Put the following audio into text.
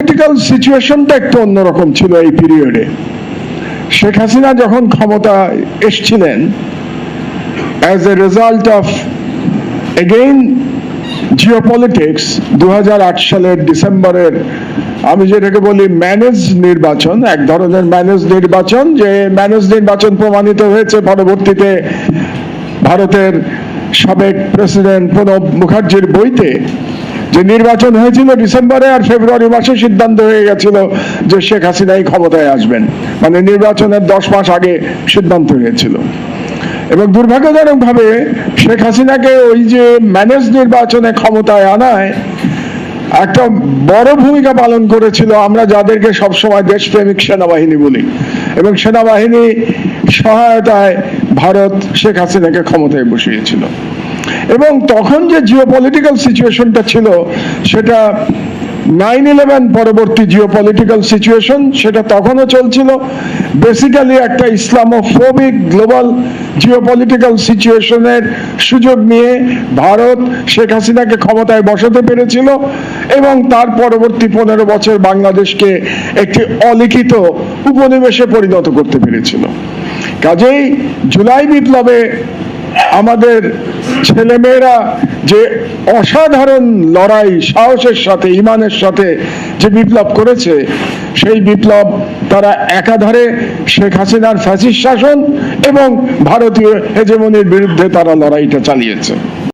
Political সিচুয়েশনটা একটু অন্যরকম ছিল এই পিরিয়ডে শেখ হাসিনা যখন ক্ষমতা এসছিলেন as a result of again geopolitics দু সালের ডিসেম্বরের আমি যেটাকে বলি ম্যানেজ নির্বাচন, এক ধরনের ম্যানেজ নির্বাচন, যে ম্যানেজ নির্বাচন প্রমাণিত হয়েছে পরবর্তীতে ভারতের সাবেক প্রেসিডেন্ট প্রণব মুখার্জির বইতে। যে নির্বাচন হয়েছিল ডিসেম্বরে আর ফেব্রুয়ারি মাসে সিদ্ধান্ত হয়ে গেছিল যে শেখ হাসিনাই ক্ষমতায় আসবেন। মানে নির্বাচনের দশ মাস আগে সিদ্ধান্ত হয়েছিল। এবং দুর্ভাগ্যজনকভাবে শেখ হাসিনাকে ওই যে ম্যানেজ নির্বাচনে ক্ষমতায় আনায় একটা বড় ভূমিকা পালন করেছিল আমরা যাদেরকে সবসময় দেশপ্রেমিক সেনাবাহিনী বলি। এবং সেনাবাহিনী সহায়তায় ভারত শেখ হাসিনাকে ক্ষমতায় বসিয়েছিল। এবং তখন যে জিও পলিটিক্যাল সিচুয়েশনটা ছিল, সেটা নাইন ইলেভেন পরবর্তী জিও পলিটিক্যাল সিচুয়েশন সেটা তখনও চলছিল। বেসিক্যালি একটা ইসলামোফোবিক গ্লোবাল জিও পলিটিক্যাল সিচুয়েশনের সুযোগ নিয়ে ভারত শেখ হাসিনাকে ক্ষমতায় বসাতে পেরেছিল এবং তার পরবর্তী পনেরো বছর বাংলাদেশকে একটি অলিখিত উপনিবেশে পরিণত করতে পেরেছিল। কাজেই জুলাই বিপ্লবে আমাদের ছেলেমেয়েরা যে অসাধারণ লড়াই, সাহসের সাথে, ইমানের সাথে যে বিপ্লব করেছে, সেই বিপ্লব তারা একাধারে শেখ হাসিনার ফ্যাসিস্ট শাসন এবং ভারতীয় হেজেমনির বিরুদ্ধে তারা লড়াইটা চালিয়েছে।